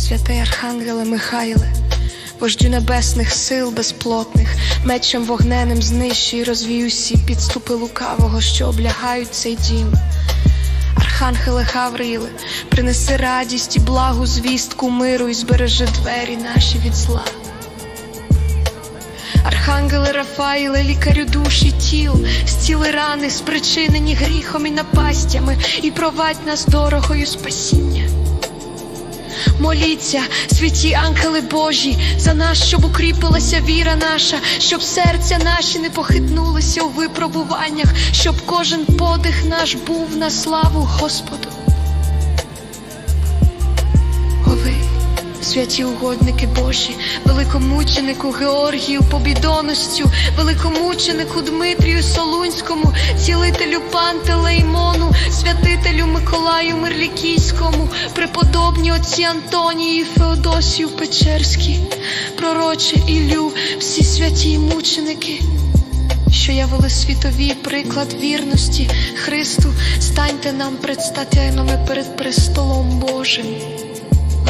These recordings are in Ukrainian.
Святий Архангеле Михайле, вождю небесних сил безплотних, мечем вогненим знищуй і розвій усі підступи лукавого, що облягають цей дім. Архангеле Гавриїле, принеси радість і благу звістку миру і збережи двері наші від зла. Архангеле Рафаїле, лікарю душі і тіл, зціли рани, спричинені гріхом і напастями, і провадь нас дорогою спасіння. Моліться, святі ангели Божі, за нас, щоб укріпилася віра наша, щоб серця наші не похитнулися у випробуваннях, щоб кожен подих наш був на славу Господу. Ви, святі угодники Божі, великомученику Георгію Побідоносцю, великомученику Дмитрію Солунському, цілителю Пантелеймону, святителю Миколаю Мирлікійському, преподобні отці Антонії Феодосію Печерські, пророче Іллю, всі святі мученики. Що явили світові приклад вірності Христу, станьте нам предстатяйними перед престолом Божим.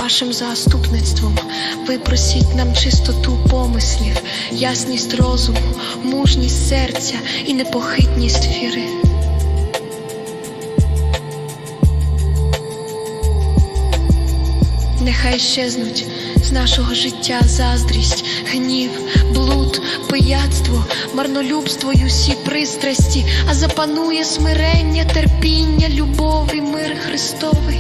Вашим заступництвом випросіть нам чистоту помислів, ясність розуму, мужність серця і непохитність віри. Нехай щезнуть з нашого життя заздрість, гнів, блуд, пияцтво, марнолюбство й усі пристрасті, а запанує смирення, терпіння, любов і мир Христовий.